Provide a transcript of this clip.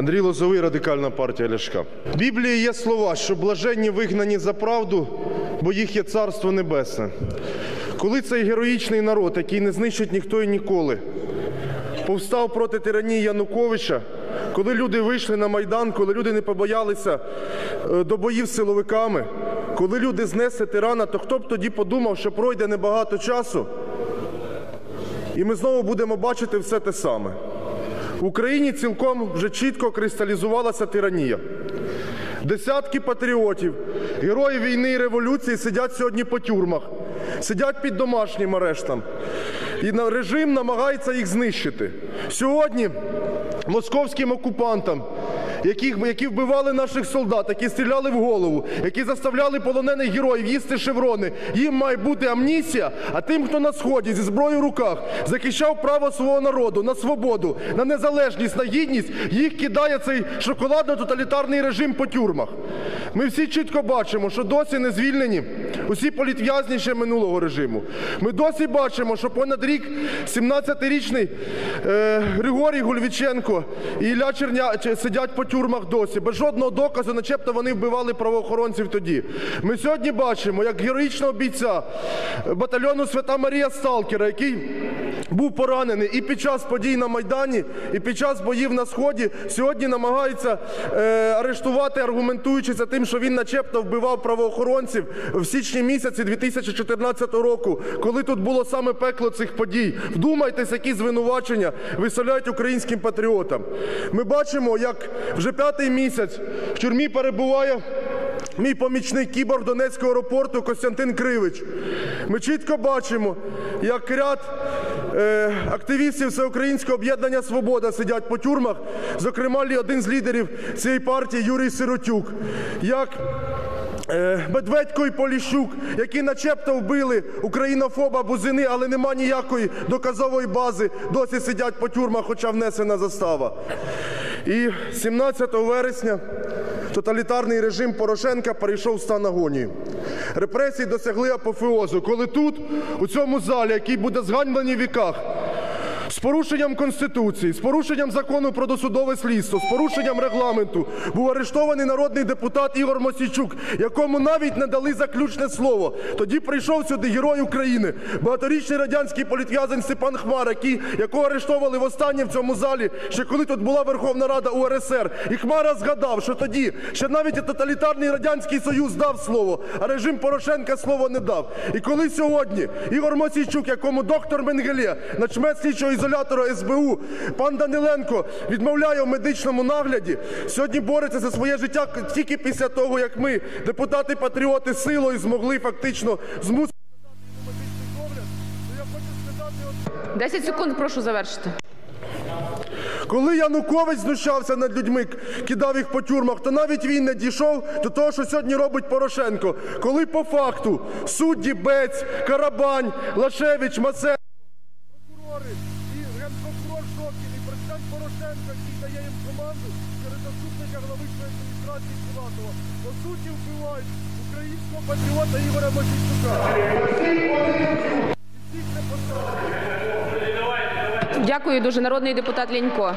Андрій Лозовий, Радикальна партія Ляшка. В Біблії є слова, що блаженні вигнані за правду, бо їх є царство небесне. Коли цей героїчний народ, який не знищить ніхто і ніколи, повстав проти тиранії Януковича, коли люди вийшли на Майдан, коли люди не побоялися е, до боїв з силовиками, коли люди знесли тирана, то хто б тоді подумав, що пройде небагато часу, і ми знову будемо бачити все те саме. В Україні цілком вже чітко кристалізувалася тиранія. Десятки патріотів, героїв війни і революції сидять сьогодні по тюрмах, сидять під домашнім арештом. І режим намагається їх знищити. Сьогодні московським окупантам, яких, які вбивали наших солдат, які стріляли в голову, які заставляли полонених героїв їсти шеврони, їм має бути амністія, а тим, хто на сході зі зброєю в руках захищав право свого народу на свободу, на незалежність, на гідність, їх кидає цей шоколадно-тоталітарний режим по тюрмах. Ми всі чітко бачимо, що досі не звільнені усі політв'язні ще минулого режиму. Ми досі бачимо, що понад рік 17-річний е, Григорій Гульвіченко і Ілля Черня сидять по тюрмах досі, без жодного доказу, начебто вони вбивали правоохоронців тоді. Ми сьогодні бачимо, як героїчного бійця батальйону Свята Марія Сталкера, який був поранений і під час подій на Майдані, і під час боїв на Сході, сьогодні намагаються е, арештувати, аргументуючи це тим, що він начебто вбивав правоохоронців в січні місяці 2014 року, коли тут було саме пекло цих подій. Вдумайтесь, які звинувачення виселяють українським патріотам. Ми бачимо, як вже п'ятий місяць в тюрмі перебуває Мій помічник кіборг Донецького аеропорту Костянтин Кривич. Ми чітко бачимо, як ряд е, активістів Всеукраїнського об'єднання Свобода сидять по тюрмах, зокрема один з лідерів цієї партії Юрій Сиротюк. Як Е, Медведько і Поліщук, які начебто вбили українофоба Бузини, але нема ніякої доказової бази, досі сидять по тюрмах, хоча внесена застава. І 17 вересня тоталітарний режим Порошенка перейшов в стан агонії. Репресії досягли апофеозу, коли тут, у цьому залі, який буде зганьблений в віках, з порушенням Конституції, з порушенням закону про досудове слідство, з порушенням регламенту був арештований народний депутат Ігор Мосійчук, якому навіть не дали заключне слово. Тоді прийшов сюди герой України, багаторічний радянський політв'язень Степан Хмар, який, якого арештовали востаннє в цьому залі, ще коли тут була Верховна Рада УРСР. І Хмара згадав, що тоді ще навіть тоталітарний радянський союз дав слово, а режим Порошенка слово не дав. І коли сьогодні Ігор Мосійчук, якому доктор Менгелє, начмет слідчого ізолятора СБУ, пан Даниленко відмовляє в медичному нагляді, сьогодні бореться за своє життя тільки після того, як ми, депутати-патріоти, силою змогли фактично змусити. медичний догляд, то я хочу сказати, от 10 секунд, прошу завершити. Коли Янукович знущався над людьми, кидав їх по тюрмах, то навіть він не дійшов до того, що сьогодні робить Порошенко. Коли по факту судді Бець, Карабань, Лашевич, Масе, прокурори і генпрокурор Шокін, і президент Порошенко, який дає їм команду через заступника глави адміністрації Філатова, по суті вбивають українського патріота Ігоря Мосійчука. Дякую дуже, народний депутат Лінько.